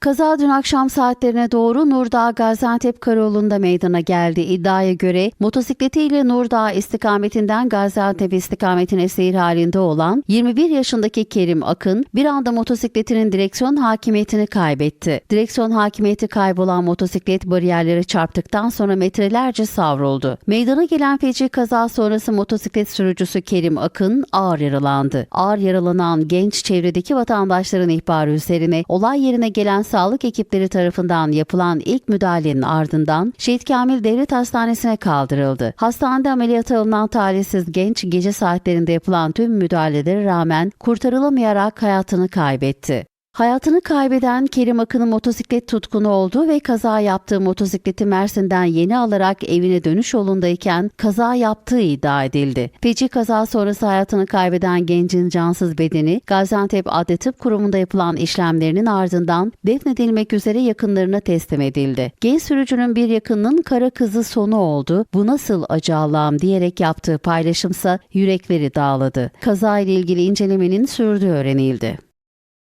Kaza dün akşam saatlerine doğru Nurdağ Gaziantep Karayolu'nda meydana geldi. İddiaya göre motosikletiyle Nurdağ istikametinden Gaziantep istikametine seyir halinde olan 21 yaşındaki Kerim Akın bir anda motosikletinin direksiyon hakimiyetini kaybetti. Direksiyon hakimiyeti kaybolan motosiklet bariyerlere çarptıktan sonra metrelerce savruldu. Meydana gelen feci kaza sonrası motosiklet sürücüsü Kerim Akın ağır yaralandı. Ağır yaralanan genç çevredeki vatandaşların ihbarı üzerine olay yerine gelen sağlık ekipleri tarafından yapılan ilk müdahalenin ardından Şehit Kamil Devlet Hastanesi'ne kaldırıldı. Hastanede ameliyata alınan talihsiz genç gece saatlerinde yapılan tüm müdahalelere rağmen kurtarılamayarak hayatını kaybetti. Hayatını kaybeden Kerim Akın'ın motosiklet tutkunu oldu ve kaza yaptığı motosikleti Mersin'den yeni alarak evine dönüş yolundayken kaza yaptığı iddia edildi. Feci kaza sonrası hayatını kaybeden gencin cansız bedeni Gaziantep Adli Tıp Kurumu'nda yapılan işlemlerinin ardından defnedilmek üzere yakınlarına teslim edildi. Genç sürücünün bir yakınının kara kızı sonu oldu. Bu nasıl acı Allah'ım diyerek yaptığı paylaşımsa yürekleri dağladı. Kaza ile ilgili incelemenin sürdüğü öğrenildi.